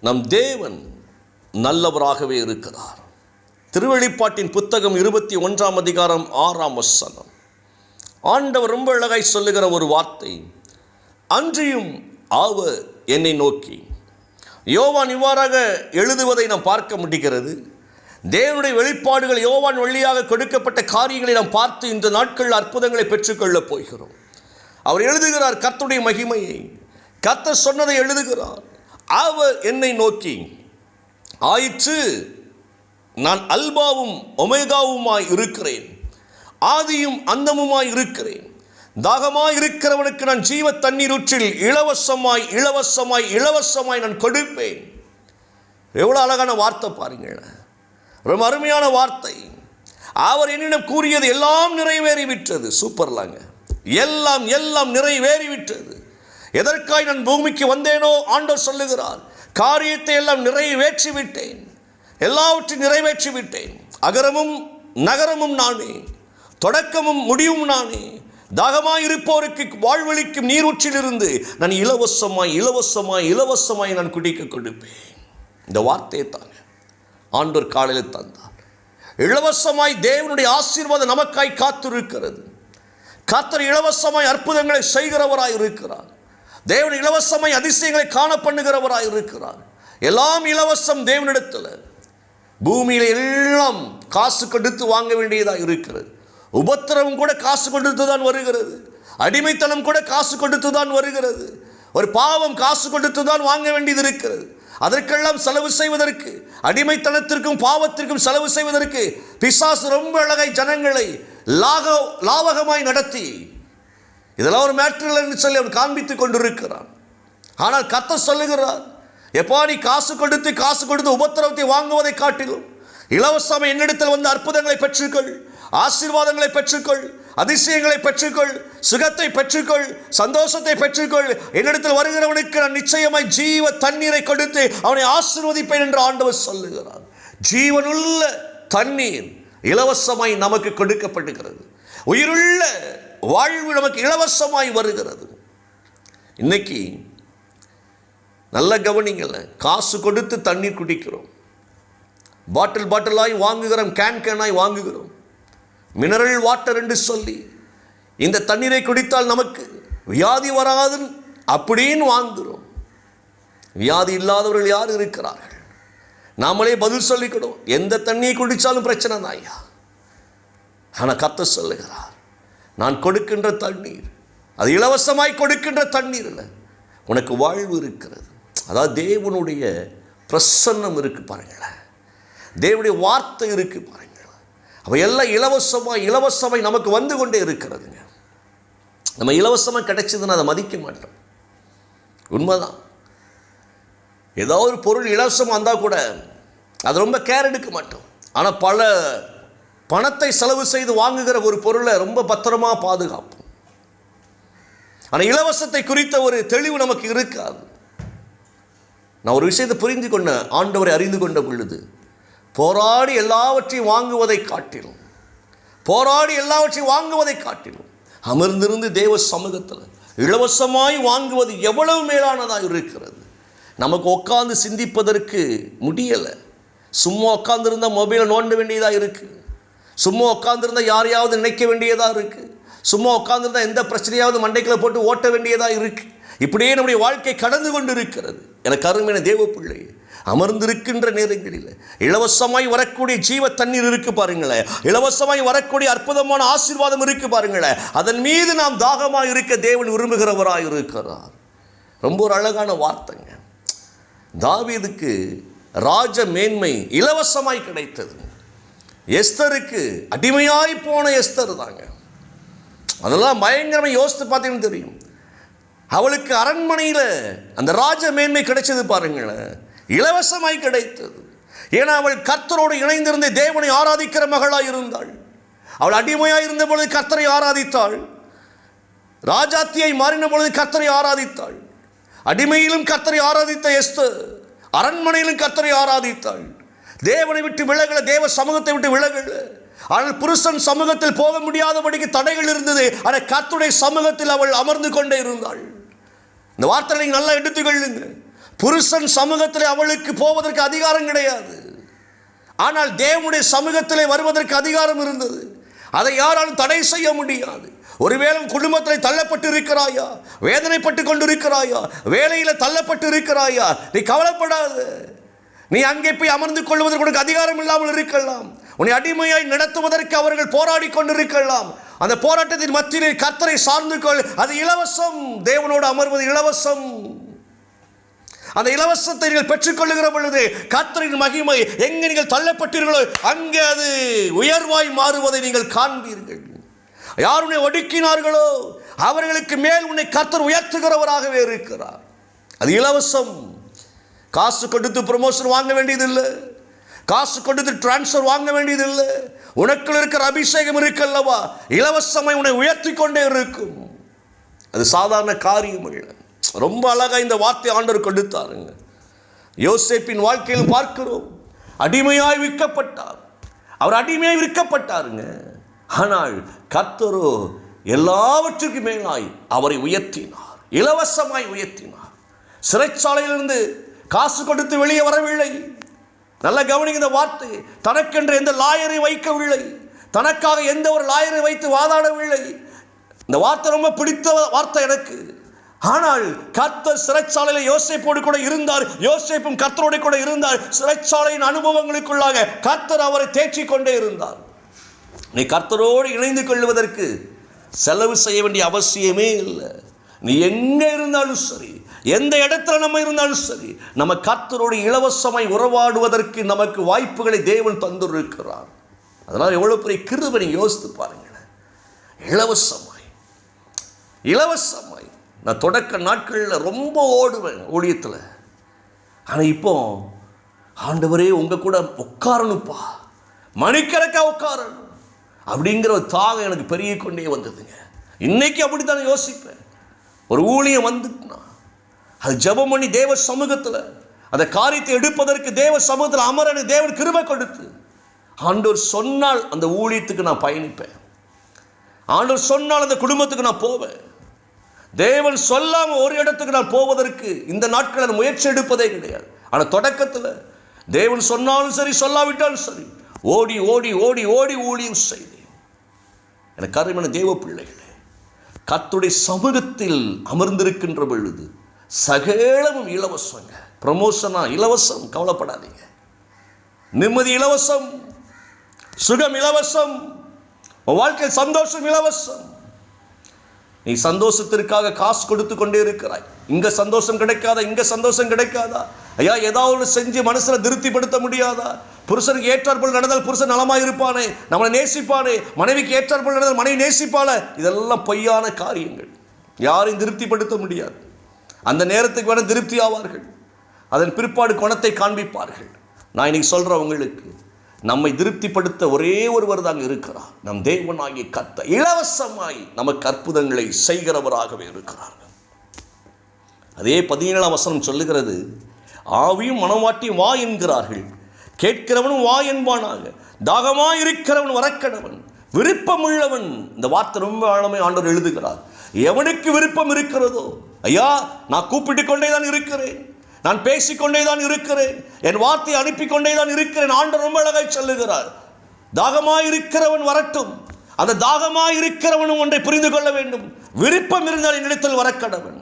நம் தேவன் நல்லவராகவே இருக்கிறார். திருவெளிப்பாட்டின் புத்தகம் இருபத்தி ஒன்றாம் அதிகாரம் ஆறாம் வசனம். ஆண்டவர் ரொம்ப அழகாய் சொல்லுகிற ஒரு வார்த்தை. அன்றியும் ஆவ என்னை நோக்கி. யோவான் இவ்வாறாக எழுதுவதை நாம் பார்க்க முடிகிறது. தேவனுடைய வெளிப்பாடுகள் யோவான் வழியாக கொடுக்கப்பட்ட காரியங்களை நாம் பார்த்து இந்த நாட்களில் அற்புதங்களை பெற்றுக்கொள்ளப் போகிறோம். அவர் எழுதுகிறார் கத்துடைய மகிமையை. கத்த சொன்னதை எழுதுகிறார். அவர் என்னை நோக்கி ஆயிற்று நான் அல்பாவும் ஒமேகாவுமாய் இருக்கிறேன். ஆதியும் அந்தமுமாய் இருக்கிறேன். தாகமாய் இருக்கிறவனுக்கு நான் ஜீவ தண்ணீரூற்றில் இலவசமாய் இலவசமாய் இலவசமாய் நான் கொடுப்பேன். எவ்வளோ அழகான வார்த்தை பாருங்கள். ரொம்ப அருமையான வார்த்தை. அவர் என்னிடம் கூறியது எல்லாம் நிறைவேறிவிட்டது. சூப்பர்லாங்க எல்லாம் எல்லாம் நிறைவேறிவிட்டது. எதற்காய் நான் பூமிக்கு வந்தேனோ ஆண்டவர் சொல்லுகிறார். காரியத்தை எல்லாம் நிறைவேற்றி விட்டேன் எல்லாவற்றையும் நிறைவேற்றி விட்டேன் அகரமும் நகரமும் நானே. தொடக்கமும் முடிவும் நானே. தாகமாய் இருப்போருக்கு வாழ்வழிக்கும் நீரூற்றிலிருந்து நான் இலவசமாய் இலவசமாய் இலவசமாய் நான் குடிக்க கொடுப்பேன். இந்த வார்த்தையை தாங்க ஆண்டோர் காலையில் தந்தார். இலவசமாய் தேவனுடைய ஆசீர்வாதம் நமக்காய் காத்திருக்கிறது. காத்தர் இலவசமாய் அற்புதங்களை செய்கிறவராய் இருக்கிறார். தேவன் இலவசமாய் அதிசயங்களை காண இருக்கிறார். எல்லாம் இலவசம் தேவனிடத்தில். பூமியில் எல்லாம் காசு கொடுத்து வாங்க வேண்டியதாக இருக்கிறது. உபத்திரவம் கூட காசு கொடுத்து தான் வருகிறது. அடிமைத்தனம் கூட காசு கொடுத்து தான் வருகிறது. ஒரு பாவம் காசு கொடுத்து தான் வாங்க வேண்டியது இருக்கிறது. அதற்கெல்லாம் செலவு செய்வதற்கு அடிமைத்தனத்திற்கும் பாவத்திற்கும் செலவு செய்வதற்கு பிசாசு ரொம்ப அழகாய் ஜனங்களை லாக லாவகமாய் நடத்தி இதெல்லாம் ஒரு மேட்டரில் என்று சொல்லி அவன் காண்பித்துக் கொண்டிருக்கிறான். ஆனால் கத்த சொல்லுகிறார் எப்பா நீ காசு கொடுத்து காசு கொடுத்து உபத்திரவத்தை வாங்குவதை காட்டிலும் இலவசம் என்னிடத்தில் வந்து அற்புதங்களை பெற்றுக்கொள் ஆசீர்வாதங்களை பெற்றுக்கொள் அதிசயங்களை பெற்றுக்கொள் சுகத்தை பெற்றுக்கொள் சந்தோஷத்தை பெற்றுக்கொள். என்னிடத்தில் வருகிறவனுக்கு நான் நிச்சயமாய் ஜீவ தண்ணீரை கொடுத்து அவனை ஆசீர்வதிப்பேன் என்று ஆண்டவர் சொல்லுகிறார். ஜீவனுள்ள தண்ணீர் இலவசமாய் நமக்கு கொடுக்கப்படுகிறது. உயிருள்ள வாழ்வு நமக்கு இலவசமாய் வருகிறது. இன்னைக்கு நல்ல கவனிங்கள காசு கொடுத்து தண்ணீர் குடிக்கிறோம். பாட்டில் பாட்டிலாய் வாங்குகிறோம் கேன் கேனாய் வாங்குகிறோம். மினரல் வாட்டர் என்று சொல்லி இந்த தண்ணீரை குடித்தால் நமக்கு வியாதி வராது அப்படின்னு வாங்குகிறோம். வியாதி இல்லாதவர்கள் யார் இருக்கிறார்கள்? நாமளே பதில் சொல்லிக்கணும். எந்த தண்ணியை குடித்தாலும் பிரச்சனை தான் ஐயா ஆனால் கத்த சொல்லுகிறார் நான் கொடுக்கின்ற தண்ணீர். அது இலவசமாய் கொடுக்கின்ற தண்ணீர் இல்லை. உனக்கு வாழ்வு இருக்கிறது. அதாவது தேவனுடைய பிரசன்னம் இருக்குது பாருங்களேன். தேவனுடைய வார்த்தை இருக்குது பாருங்களேன். அவை எல்லாம் இலவசமாக இலவசமாய் நமக்கு வந்து கொண்டே இருக்கிறதுங்க. நம்ம இலவசமாக கிடைச்சதுன்னு அதை மதிக்க மாட்டோம். உண்மைதான். ஏதாவது ஒரு பொருள் இலவசமாக வந்தால் கூட அது ரொம்ப கேர் எடுக்க மாட்டோம். ஆனால் பல பணத்தை செலவு செய்து வாங்குகிற ஒரு பொருளை ரொம்ப பத்திரமா பாதுகாப்போம். ஆனால் இலவசத்தை குறித்த ஒரு தெளிவு நமக்கு இருக்காது. நான் ஒரு விஷயத்தை புரிந்து கொண்ட ஆண்டவரை அறிந்து கொண்ட பொழுது போராடி எல்லாவற்றையும் வாங்குவதை காட்டிலும் போராடி எல்லாவற்றையும் வாங்குவதை காட்டிலும் அமர்ந்திருந்து தேவ சமூகத்தில் இலவசமாய் வாங்குவது எவ்வளவு மேலானதாக இருக்கிறது. நமக்கு உட்காந்து சிந்திப்பதற்கு முடியலை. சும்மா உட்காந்துருந்தால் மொபைலை நோண்ட வேண்டியதாக இருக்குது சும்மா உட்காந்துருந்தா யாரையாவது நினைக்க வேண்டியதாக இருக்குது சும்மா உட்காந்துருந்தா எந்த பிரச்சனையாவது மண்டைக்குள்ள போட்டு ஓட்ட வேண்டியதாக இருக்குது இப்படியே நம்முடைய வாழ்க்கை கடந்து கொண்டு இருக்கிறது எனக்கு அருமையான தேவ பிள்ளை அமர்ந்திருக்கின்ற நேரங்களில் இலவசமாய் வரக்கூடிய ஜீவ தண்ணீர் இருக்கு பாருங்களேன் இலவசமாய் வரக்கூடிய அற்புதமான ஆசீர்வாதம் இருக்கு பாருங்களேன் அதன் மீது நாம் தாகமாக இருக்க தேவன் விரும்புகிறவராக இருக்கிறார் ரொம்ப ஒரு அழகான வார்த்தைங்க. தாவீதுக்கு ராஜ மேன்மை இலவசமாய் கிடைத்தது. எஸ்தருக்கு அடிமையாய் போன எஸ்தர் தாங்க. அதெல்லாம் பயங்கரமாக யோசித்து பார்த்தீங்கன்னு தெரியும். அவளுக்கு அரண்மனையில் அந்த ராஜ மேன்மை கிடைச்சது பாருங்களேன். இலவசமாய் கிடைத்தது. ஏன்னா அவள் கர்த்தரோடு இணைந்திருந்த தேவனை ஆராதிக்கிற மகளாக இருந்தாள். அவள் அடிமையாக இருந்த பொழுது கர்த்தரை ஆராதித்தாள். ராஜாத்தியை மாறின பொழுது கர்த்தரை ஆராதித்தாள். அடிமையிலும் கர்த்தரை ஆராதித்த எஸ்தர் அரண்மனையிலும் கர்த்தரை ஆராதித்தாள். தேவனை விட்டு விலகல தேவ சமூகத்தை விட்டு விலகல. ஆனால் புருஷன் சமூகத்தில் போக முடியாதபடிக்கு தடைகள் இருந்தது. ஆனால் கத்துடைய சமூகத்தில் அவள் அமர்ந்து கொண்டே இருந்தாள். இந்த வார்த்தை நீங்கள் நல்லா எடுத்துக்கொள்ளுங்க புருஷன் சமூகத்தில் அவளுக்கு போவதற்கு அதிகாரம் கிடையாது. ஆனால் தேவனுடைய சமூகத்திலே வருவதற்கு அதிகாரம் இருந்தது. அதை யாராலும் தடை செய்ய முடியாது. ஒருவேளை குடும்பத்தில் தள்ளப்பட்டு இருக்கிறாயா வேதனைப்பட்டு கொண்டு இருக்கிறாயா வேலையில் தள்ளப்பட்டு இருக்கிறாயா நீ கவலைப்படாது. நீ அங்கே போய் அமர்ந்து கொள்வதற்கு உனக்கு அதிகாரம் இல்லாமல் இருக்கலாம். உன்னை அடிமையாய் நடத்துவதற்கு அவர்கள் போராடி கொண்டிருக்கலாம். அந்த போராட்டத்தின் மத்தியிலே கர்த்தரை சார்ந்து கொள். அது இலவசம். தேவனோடு அமர்வது இலவசம். அந்த இலவசத்தை நீங்கள் பெற்றுக்கொள்ளுகிற பொழுது கர்த்தரின் மகிமை எங்கே நீங்கள் தள்ளப்பட்டீர்களோ அங்கே அது உயர்வாய் மாறுவதை நீங்கள் காண்பீர்கள். யார் உன்னை ஒடுக்கினார்களோ அவர்களுக்கு மேல் உன்னை கர்த்தர் உயர்த்துகிறவராகவே இருக்கிறார். அது இலவசம். காசு கொடுத்து ப்ரொமோஷன் வாங்க வேண்டியதில்லை. காசு கொடுத்து டிரான்ஸ்ஃபர் வாங்க வேண்டியதில்லை. உனக்குள் இருக்கிற அபிஷேகம் இருக்கல்லவா இலவசமாய் உன்னை உயர்த்தி கொண்டே இருக்கும். அது சாதாரண காரியம் இல்லை. ரொம்ப அழகாக இந்த வார்த்தை ஆண்டவர் கொடுத்தாருங்க. யோசேப்பின் வாழ்க்கையில் பார்க்கிறோம். அடிமையாய் விற்கப்பட்டார். அவர் அடிமையாய் விற்கப்பட்டாருங்க. ஆனால் கத்தரோ எல்லாவற்றுக்கும் மேலாய் அவரை உயர்த்தினார். இலவசமாய் உயர்த்தினார். சிறைச்சாலையிலிருந்து காசு கொடுத்து வெளியே வரவில்லை. நல்ல கவனிங்க இந்த வார்த்தை தனக்கென்று எந்த லாயரை வைக்கவில்லை. தனக்காக எந்த ஒரு லாயரை வைத்து வாதாடவில்லை. இந்த வார்த்தை ரொம்ப பிடித்த வார்த்தை எனக்கு. ஆனால் கர்த்தர் சிறைச்சாலையில் யோசிப்போடு கூட இருந்தார். யோசிப்பும் கர்த்தரோடு கூட இருந்தார். சிறைச்சாலையின் அனுபவங்களுக்குள்ளாக கர்த்தர் அவரை தேற்றி கொண்டே இருந்தார். நீ கர்த்தரோடு இணைந்து கொள்வதற்கு செலவு செய்ய வேண்டிய அவசியமே இல்லை. நீ எங்கே இருந்தாலும் சரி எந்த இடத்துல நம்ம இருந்தாலும் சரி நம்ம கர்த்தரோடு இலவசமாய் உறவாடுவதற்கு நமக்கு வாய்ப்புகளை தேவன் தந்திருக்கிறார். அதனால் எவ்வளோ பெரிய கிருபனை யோசித்து பாருங்களேன். இலவசமாய் இலவசமாய். நான் தொடக்க நாட்களில் ரொம்ப ஓடுவேன் ஊழியத்தில். ஆனால் இப்போ ஆண்டவரே உங்கள் கூட உட்காரணுப்பா மணிக்கணக்காக உட்காரணும். அப்படிங்கிற ஒரு தாகம் எனக்கு பெருகி கொண்டே வந்ததுங்க. இன்னைக்கு அப்படித்தான் யோசிப்பேன். ஒரு ஊழியம் வந்துட்டுனா அது ஜபம் பண்ணி தேவ சமூகத்தில். அந்த காரியத்தை எடுப்பதற்கு தேவ சமூகத்தில் அமரனு தேவன் கிருபை கொடுத்து. ஆண்டோர் சொன்னால் அந்த ஊழியத்துக்கு நான் பயணிப்பேன். ஆண்டோர் சொன்னால் அந்த குடும்பத்துக்கு நான் போவேன். தேவன் சொல்லாமல் ஒரு இடத்துக்கு நான் போவதற்கு இந்த நாட்களில் முயற்சி எடுப்பதே கிடையாது. ஆனால் தொடக்கத்தில் தேவன் சொன்னாலும் சரி சொல்லாவிட்டாலும் சரி ஓடி ஓடி ஓடி ஓடி ஊழியம் செய்தேன். எனக்கு அருமையான தேவ பிள்ளைகளே கத்துடைய சமூகத்தில் அமர்ந்திருக்கின்ற பொழுது சகலமும் இலவசங்க. ப்ரமோஷனா இலவசம் கவலைப்படாதீங்க. நிம்மதி இலவசம் சுகம் இலவசம் வாழ்க்கை வாழ்க்கையில் சந்தோஷம் இலவசம். நீ சந்தோஷத்திற்காக காசு கொடுத்து கொண்டே இருக்கிறாய். இங்கே சந்தோஷம் கிடைக்காதா? இங்கே சந்தோஷம் கிடைக்காதா? ஐயா ஏதாவது ஒன்று செஞ்சு மனசில் திருப்திப்படுத்த முடியாதா? புருஷனுக்கு ஏற்றாற்போல் நடந்தால் புருஷன் நலமாக இருப்பானே நம்மளை நேசிப்பானே மனைவிக்கு ஏற்றாற்போல் நடந்தால் மனைவி நேசிப்பாள? இதெல்லாம் பொய்யான காரியங்கள். யாரையும் திருப்திப்படுத்த முடியாது. அந்த நேரத்துக்கு வேணால் திருப்தி ஆவார்கள். அதன் பிற்பாடு குணத்தை காண்பிப்பார்கள். நான் இன்னைக்கு சொல்கிறேன் உங்களுக்கு நம்மை திருப்திப்படுத்த ஒரே ஒருவர் தாங்க இருக்கிறார். நம் தேவனாகிய கத்த இலவசமாய் நமக்கு அற்புதங்களை செய்கிறவராகவே இருக்கிறார்கள் அதே பதினேழாம் வசனம் சொல்லுகிறது ஆவியும் மனவாட்டியும் வா என்கிறார்கள். கேட்கிறவனும் வா என்பானாக. தாகமாக இருக்கிறவன் வரக்கடவன் விருப்பமுள்ளவன். இந்த வார்த்தை ரொம்ப ஆழமை ஆண்டவர் எழுதுகிறார். எவனுக்கு விருப்பம் இருக்கிறதோ? ஐயா நான் கூப்பிட்டு கொண்டே தான் இருக்கிறேன். நான் பேசிக்கொண்டே தான் இருக்கிறேன். என் வார்த்தையை அனுப்பி கொண்டே தான் இருக்கிறேன். ஆண்டு ரொம்ப அழகாய் சொல்லுகிறார். தாகமாய் இருக்கிறவன் வரட்டும். அந்த தாகமாய் இருக்கிறவனும் ஒன்றை புரிந்து கொள்ள வேண்டும். விருப்பம் இருந்தால் என்னிடத்தில் வரக்கடவன்.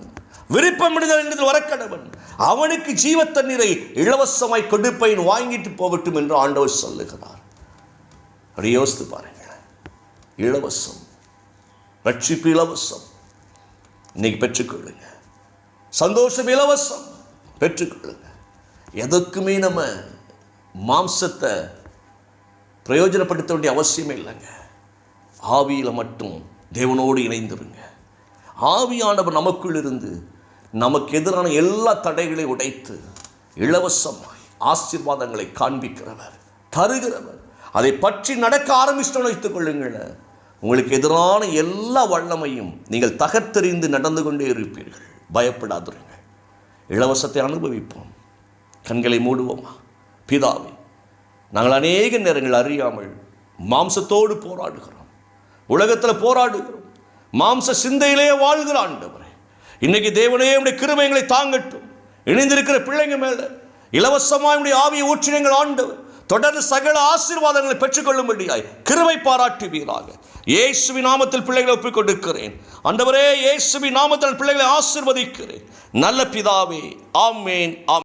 விருப்பம் இருந்தால் என்னிடத்தில் வரக்கடவன். அவனுக்கு ஜீவ தண்ணீரை இலவசமாய் கொடுப்பேன் வாங்கிட்டு போகட்டும் என்று ஆண்டவர் சொல்லுகிறார். அப்படி யோசித்து பாருங்களேன். இலவசம். ரட்சிப்பு இலவசம். இன்னைக்கு பெற்றுக்கொள்ளுங்க. சந்தோஷம் இலவசம். பெற்றுக்கொள்ளுங்க. எதுக்குமே நம்ம மாம்சத்தை பிரயோஜனப்படுத்த வேண்டிய அவசியமே இல்லைங்க. ஆவியில் மட்டும் தேவனோடு இணைந்துருங்க. ஆவியானவர் நமக்குள் இருந்து நமக்கு எதிரான எல்லா தடைகளையும் உடைத்து இலவசமாய் ஆசீர்வாதங்களை காண்பிக்கிறவர் தருகிறவர். அதை பற்றி நடக்க ஆரம்பிச்சிட்டோன்னு வைத்துக் கொள்ளுங்களேன். உங்களுக்கு எதிரான எல்லா வல்லமையும் நீங்கள் தகர்த்தெறிந்து நடந்து கொண்டே இருப்பீர்கள். பயப்படாதிருங்கள் இலவசத்தை அனுபவிப்போம். கண்களை மூடுவோமா? பிதாவை நாங்கள் அநேக நேரங்கள் அறியாமல் மாம்சத்தோடு போராடுகிறோம். உலகத்தில் போராடுகிறோம். மாம்ச சிந்தையிலே வாழ்கிற ஆண்டவரே இன்னைக்கு தேவனே உடைய கிருமைகளை தாங்கட்டும். இணைந்திருக்கிற பிள்ளைங்க மேலே இலவசமாக உடைய ஆவியை ஊற்றினங்கள் ஆண்டவர். தொடர்ந்து சகல ஆசீர்வாதங்களை பெற்றுக்கொள்ளும்படியாய் கிருபை பாராட்டுவீராக. இயேசுவி நாமத்தில் பிள்ளைகளை ஒப்புக் அந்தவரே இயேசுவி நாமத்தில் பிள்ளைகளை ஆசீர்வதிக்கிறேன். நல்ல பிதாவே ஆமேன் ஆம்